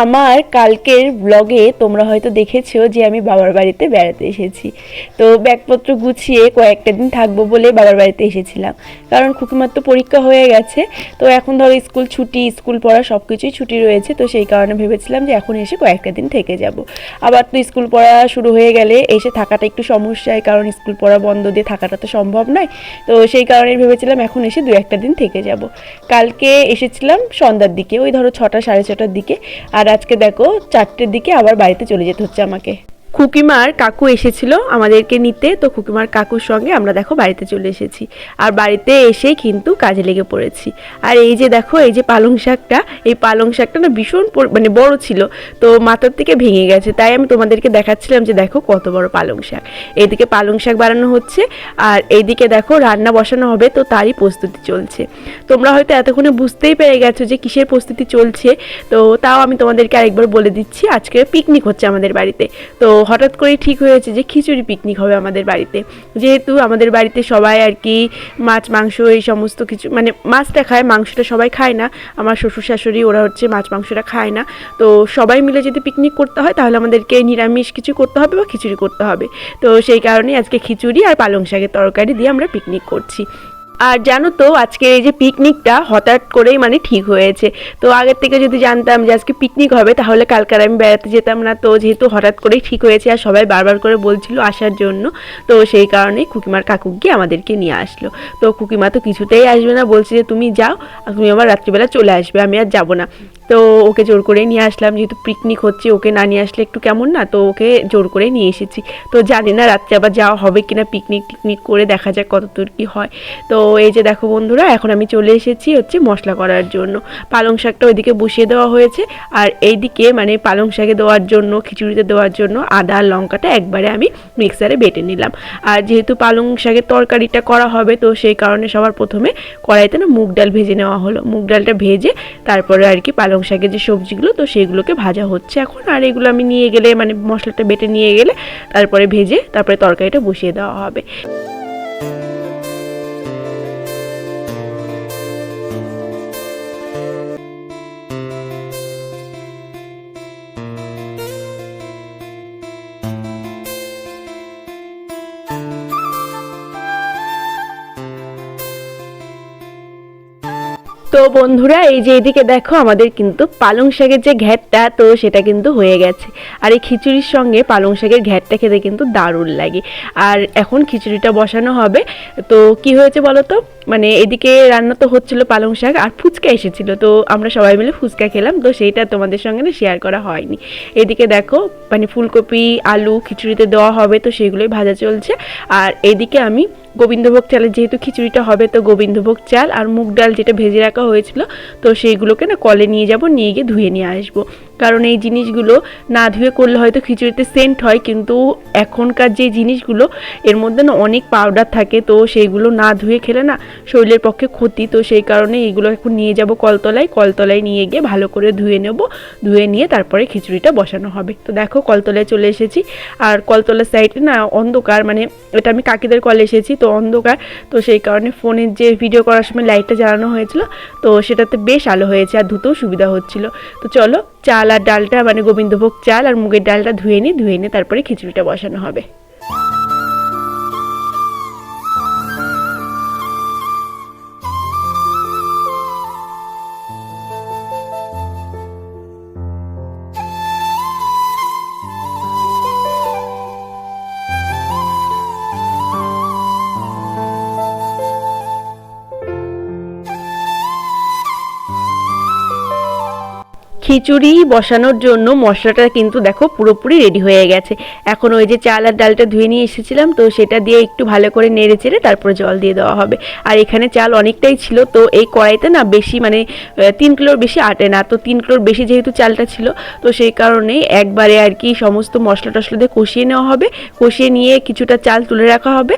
আমার কালকের ব্লগে তোমরা হয়তো দেখেছ যে আমি বাবার বাড়িতে বেড়াতে এসেছি। তো ব্যাগপত্র গুছিয়ে কয়েকটা দিন থাকব বলে বাবার বাড়িতে এসেছিলাম। কারণ খুকিমার তো পরীক্ষা হয়ে গেছে। তো এখন ধরো স্কুল ছুটি, স্কুল পড়া সব কিছুই ছুটি রয়েছে। তো সেই কারণে ভেবেছিলাম যে এখন এসে কয়েকটা দিন থেকে যাব। আবার তো স্কুল পড়া শুরু হয়ে গেলে এসে থাকাটা একটু সমস্যায়, কারণ স্কুল পড়া বন্ধ দিয়ে থাকাটা তো সম্ভব নয়। তো সেই কারণে ভেবেছিলাম এখন এসে দু একটা দিন থেকে যাব। কালকে এসেছিলাম সন্ধ্যার দিকে, ওই ধরো ছটা, সাড়ে ছটার দিকে। আর আজকে দেখো চারটের দিকে আবার বাড়িতে চলে যেতে হচ্ছে আমাকে। খুকিমার কাকু এসেছিল আমাদেরকে নিতে, তো খুকিমার কাকুর সঙ্গে আমরা দেখো বাড়িতে চলে এসেছি। আর বাড়িতে এসেই কিন্তু কাজে লেগে পড়েছি। আর এই যে দেখো, এই যে পালং শাকটা, এই পালং শাকটা না ভীষণ মানে বড় ছিল, তো মাথার থেকে ভেঙে গেছে। তাই আমি তোমাদেরকে দেখাচ্ছিলাম যে দেখো কত বড় পালং শাক। এইদিকে পালং শাক বানানো হচ্ছে, আর এইদিকে দেখো রান্না বসানো হবে, তো তারই প্রস্তুতি চলছে। তোমরা হয়তো এতক্ষণে বুঝতেই পেরে গেছো যে কিসের প্রস্তুতি চলছে, তো তাও আমি তোমাদেরকে আরেকবার বলে দিচ্ছি, আজকে পিকনিক হচ্ছে আমাদের বাড়িতে। তো হঠাৎ করেই ঠিক হয়েছে যে খিচুড়ি পিকনিক হবে আমাদের বাড়িতে। যেহেতু আমাদের বাড়িতে সবাই আর কি মাছ, মাংস এই সমস্ত কিছু মানে মাছটা খায়, মাংসটা সবাই খায় না। আমার শ্বশুর শাশুড়ি ওরা হচ্ছে মাছ, মাংসটা খায় না। তো সবাই মিলে যদি পিকনিক করতে হয় তাহলে আমাদেরকে নিরামিষ কিছু করতে হবে বা খিচুড়ি করতে হবে। তো সেই কারণেই আজকে খিচুড়ি আর পালং শাকের তরকারি দিয়ে আমরা পিকনিক করছি। আর জানো তো, আজকের এই যে পিকনিকটা হঠাৎ করেই মানে ঠিক হয়েছে। তো আগের থেকে যদি জানতাম যে আজকে পিকনিক হবে, তাহলে কালকার আমি বেড়াতে যেতাম না। তো যেহেতু হঠাৎ করেই ঠিক হয়েছে আর সবাই বারবার করে বলছিল আসার জন্য, তো সেই কারণেই কুকিমার খুকিমার গিয়ে আমাদেরকে নিয়ে আসলো। তো কুকিমা তো কিছুতেই আসবে না, বলছে যে, তুমি যাও তুমি আমার রাত্রিবেলা চলে আসবে, আমি আর যাব না। তো ওকে জোর করেই নিয়ে আসলাম, যেহেতু পিকনিক হচ্ছে, ওকে না নিয়ে আসলে একটু কেমন না, তো ওকে জোর করে নিয়ে এসেছি। তো জানি না রাত্রে আবার যাওয়া হবে কিনা পিকনিক টিকনিক করে দেখা যাক কত দূর কী হয়। তো এই যে দেখো বন্ধুরা, এখন আমি চলে এসেছি হচ্ছে মশলা করার জন্য। পালং শাকটা ওইদিকে বসিয়ে দেওয়া হয়েছে, আর এইদিকে মানে পালং শাকে দেওয়ার জন্য, খিচুড়িতে দেওয়ার জন্য আদা আর লঙ্কাটা একবারে আমি মিক্সারে বেটে নিলাম। আর যেহেতু পালং শাকের তরকারিটা করা হবে, তো সেই কারণে সবার প্রথমে কড়াইতে না মুগ ডাল ভেজে নেওয়া হলো। মুগ ডালটা ভেজে তারপরে আর কি পালং শাকের যে সবজিগুলো, তো সেইগুলোকে ভাজা হচ্ছে এখন। আর এগুলো আমি নিয়ে গেলে মানে মশলাটা বেটে নিয়ে গেলে, তারপরে ভেজে তারপরে তরকারিটা বসিয়ে দেওয়া হবে। তো বন্ধুরা, এই যে এদিকে দেখো, আমাদের কিন্তু পালং শাকের যে ঘ্যাটটা, তো সেটা কিন্তু হয়ে গেছে। আর এই খিচুড়ির সঙ্গে পালং শাকের ঘ্যাটটা খেতে কিন্তু দারুণ লাগে। আর এখন খিচুড়িটা বসানো হবে। তো কি হয়েছে বলো তো মানে এদিকে রান্না তো হচ্ছিল পালং শাক আর ফুচকা এসেছিল। তো আমরা সবাই মিলে ফুচকা খেলাম। তো সেইটা তোমাদের সঙ্গে না শেয়ার করা হয়নি। এদিকে দেখো মানে ফুলকপি, আলু খিচুড়িতে দেওয়া হবে। তো সেগুলোই ভাজা চলছে। আর এইদিকে আমি গোবিন্দভোগ চালের, যেহেতু খিচুড়িটা হবে তো গোবিন্দভোগ চাল আর মুগ ডাল যেটা ভেজে রাখা হয়েছিল, তো সেইগুলোকে না কলে নিয়ে যাব, নিয়ে গিয়ে ধুয়ে নিয়ে আসব। কারণ এই জিনিসগুলো না ধুয়ে করলে হয়তো খিচুড়িতে সেন্ট হয়, কিন্তু এখনকার যে জিনিসগুলো, এর মধ্যে না অনেক পাউডার থাকে, তো সেইগুলো না ধুয়ে খেলে না শরীরের পক্ষে ক্ষতি। তো সেই কারণে এইগুলো এখন নিয়ে যাব কলতলায়। কলতলায় নিয়ে গিয়ে ভালো করে ধুয়ে নেব। ধুয়ে নিয়ে তারপরে খিচুড়িটা বসানো হবে। তো দেখো কলতলায় চলে এসেছি। আর কলতলার সাইডে না অন্ধকার মানে এটা আমি কাকিদের কলে এসেছি, তো অন্ধকার। তো সেই কারণে ফোনের যে ভিডিও করার সময় লাইটটা জ্বালানো হয়েছিল, তো সেটাতে বেশ আলো হয়েছে আর ধুতেও সুবিধা হচ্ছিল। তো চলো চাল আর ডালটা মানে গোবিন্দভোগ চাল আর মুগের ডালটা ধুয়ে নিই ধুয়ে নিয়ে তারপরে খিচুড়িটা বসানো হবে। খিচুড়ি বসানোর জন্য মশলাটা কিন্তু দেখো পুরোপুরি রেডি হয়ে গেছে। এখন ওই যে চাল আর ডালটা ধুয়ে নিয়ে এসেছিলাম, তো সেটা দিয়ে একটু ভালো করে নেড়ে চেড়ে তারপরে জল দিয়ে দেওয়া হবে। আর এখানে চাল অনেকটাই ছিল, তো এই কড়াইতে না বেশি মানে তিন কিলোর বেশি আটে না, তো তিন কিলোর বেশি যেহেতু চালটা ছিল, তো সেই কারণে একবারে আর কি সমস্ত মশলা টশলা দিয়ে কষিয়ে নেওয়া হবে। কষিয়ে নিয়ে কিছুটা চাল তুলে রাখা হবে,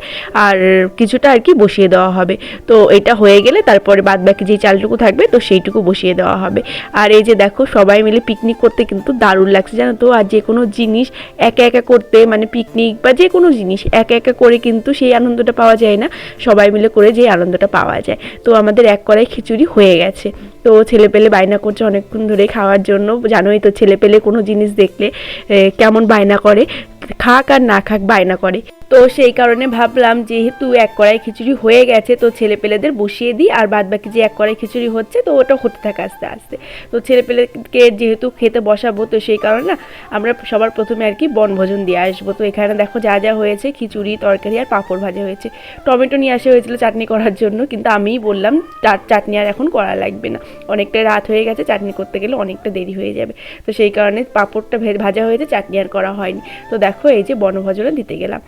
আর কিছুটা আর কি বসিয়ে দেওয়া হবে। তো এটা হয়ে গেলে তারপরে বাদ বাকি যে চালটুকু থাকবে, তো সেইটুকু বসিয়ে দেওয়া হবে। আর এই যে দেখো সবাই মিলে পিকনিক করতে কিন্তু দারুণ লাগছে, জানো তো? আর যে কোনো জিনিস একা একা করতে মানে পিকনিক বা যে কোনো জিনিস একা একা করে কিন্তু সেই আনন্দটা পাওয়া যায় না। সবাই মিলে করে যে আনন্দটা পাওয়া যায়। তো আমাদের এক কড়াই খিচুড়ি হয়ে গেছে। তো ছেলে পেলে বায়না করছে অনেকক্ষণ ধরে খাওয়ার জন্য। জানোই তো ছেলে পেলে কোনো জিনিস দেখলে কেমন বায়না করে। খাক আর না খাক বায়না করে। তো সেই কারণে ভাবলাম যেহেতু এক কড়াই খিচুড়ি হয়ে গেছে, তো ছেলে পেলেদের বসিয়ে দিই, আর বাদ বাকি যে এক কড়াই খিচুড়ি হচ্ছে, তো ওটা হতে থাকে আস্তে আস্তে। তো ছেলে পেলেকে যেহেতু খেতে বসাবো, তো সেই কারণে না আমরা সবার প্রথমে আর কি বনভোজন দিয়ে আসব। তো এখানে দেখো যা যা হয়েছে, খিচুড়ি, তরকারি আর পাঁপড় ভাজা হয়েছে। টমেটো নিয়ে আসা হয়েছিল চাটনি করার জন্য, কিন্তু আমিই বললাম চাট- চাটনি আর এখন করা লাগবে না। অনেকটা রাত হয়ে গেছে, চাটনি করতে গেলে অনেকটা দেরি হয়ে যাবে। তো সেই কারণে পাঁপড়টা ভাজা হয়েছে, চাটনি আর করা হয়নি। তো দেখো এই যে বনভোজনে দিতে গেলাম।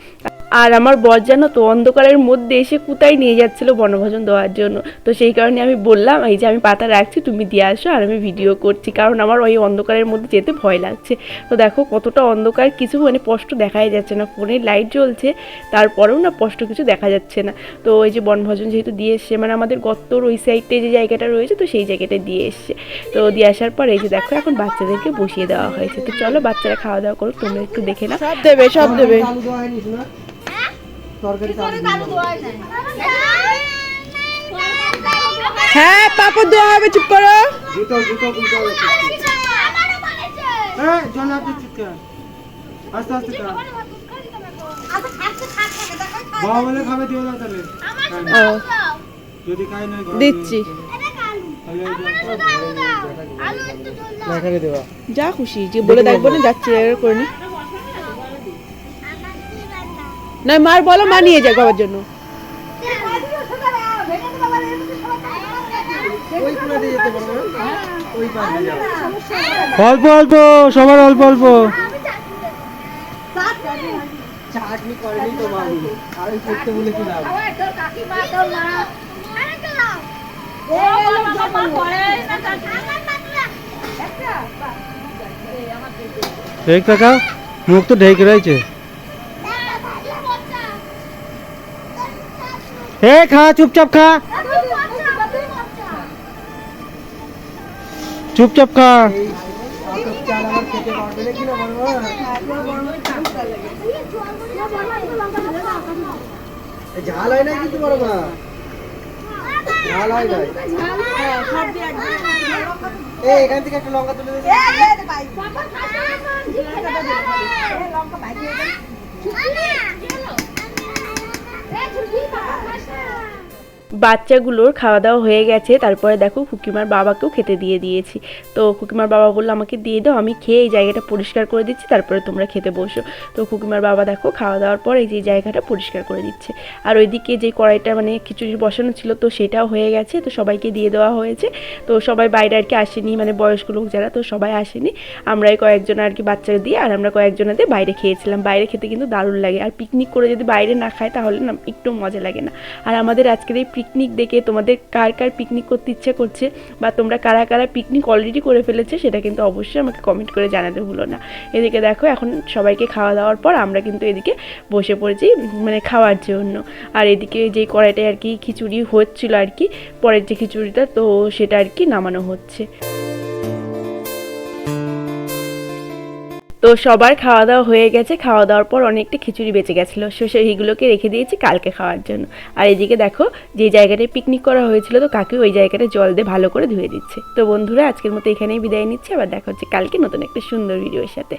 আর আমার বর জানো তো অন্ধকারের মধ্যে এসে কোথায় নিয়ে যাচ্ছিল বনভোজন দেওয়ার জন্য। তো সেই কারণে আমি বললাম এই যে আমি পাতা রাখছি তুমি দিয়ে আসো আর আমি ভিডিও করছি কারণ আমার ওই অন্ধকারের মধ্যে যেতে ভয় লাগছে। তো দেখো কতটা অন্ধকার কিছু মানে স্পষ্ট দেখাই যাচ্ছে না ফোনের লাইট জ্বলছে তারপরেও না স্পষ্ট কিছু দেখা যাচ্ছে না। তো ওই যে বনভোজন যেহেতু দিয়ে এসছে মানে আমাদের গত্তর ওই সাইডে যে জায়গাটা রয়েছে তো সেই জায়গাটা দিয়ে এসছে। তো দিয়ে আসার পর এই যে দেখো এখন বাচ্চাদেরকে বসিয়ে দেওয়া হয়েছে। তো চলো বাচ্চারা খাওয়া দাওয়া করো তোমরা একটু দেখে না সব দেবে সব দেবে। হ্যাঁ পাপড় দেওয়া হবে চুপ করো। জুতো জুতো খুলতে হবে হ্যাঁ জন আপনি চিৎকার আস্তে আস্তে খা বাবা বলে খাবে দিও না তাহলে। ও। যদি খাই না দিচ্ছি। যা খুশি যে বলে দেখব না যাচ্ছি করে নি। না মার বলো মা নিয়ে যাক বাবার জন্য। অল্প অল্প সবার অল্প অল্প। চাটনি করেনি তো বাবু আর ওই করতে বলে কি লাভ? এক টাকা মুখ তো ঢেকে রয়েছে। হে খা চুপচাপ খা চুপচাপ খা ঝাল হয় না কিন্তু বড় মা ঝাল হয় না এই এখান থেকে একটা লঙ্কা তুলে দিয়েছে É de mim, বাচ্চাগুলোর খাওয়া দাওয়া হয়ে গেছে। তারপরে দেখো খুকিমার বাবাকেও খেতে দিয়ে দিয়েছি। তো খুকিমার বাবা বলল, আমাকে দিয়ে দাও, আমি খেয়ে এই জায়গাটা পরিষ্কার করে দিচ্ছি, তারপরে তোমরা খেতে বসো। তো খুকিমার বাবা দেখো খাওয়া দাওয়ার পর এই যে জায়গাটা পরিষ্কার করে দিচ্ছে। আর ওইদিকে যে কড়াইটা মানে খিচুড়ি বসানো ছিল, তো সেটাও হয়ে গেছে, তো সবাইকে দিয়ে দেওয়া হয়েছে। তো সবাই বাইরে আর কি আসেনি মানে বয়স্ক লোক যারা, তো সবাই আসেনি। আমরাই কয়েকজন আর কি বাচ্চারা দিয়ে, আর আমরা কয়েকজনাদের বাইরে খেয়েছিলাম। বাইরে খেতে কিন্তু দারুণ লাগে। আর পিকনিক করে যদি বাইরে না খায়, তাহলে না, একটু মজা লাগে না। আর আমাদের আজকের এই পিকনিক দেখে তোমাদের কার কার পিকনিক করতে ইচ্ছে করছে বা তোমরা কারা কারা পিকনিক অলরেডি করে ফেলেছে, সেটা কিন্তু অবশ্যই আমাকে কমেন্ট করে জানাতে ভুলো না। এদিকে দেখো, এখন সবাইকে খাওয়া দাওয়ার পর আমরা কিন্তু এদিকে বসে পড়েছি মানে খাওয়ার জন্য। আর এদিকে যে কড়াইটায় আর কি খিচুড়ি হচ্ছিল আর কি, পরের যে খিচুড়িটা, তো সেটা আর কি নামানো হচ্ছে। তো সবার খাওয়া দাওয়া হয়ে গেছে। খাওয়া দাওয়ার পর অনেকটা খিচুড়ি বেঁচে গেছিল। সো সেইগুলোকে রেখে দিয়েছি কালকে খাওয়ার জন্য। আর এদিকে দেখো, যে জায়গাটায় পিকনিক করা হয়েছিল, তো কাকে ওই জায়গাটা জল দিয়ে ভালো করে ধুয়ে দিচ্ছে। তো বন্ধুরা, আজকের মতো এখানেই বিদায় নিচ্ছে। আবার দেখা হচ্ছে কালকে নতুন একটা সুন্দর ভিডিওর সাথে।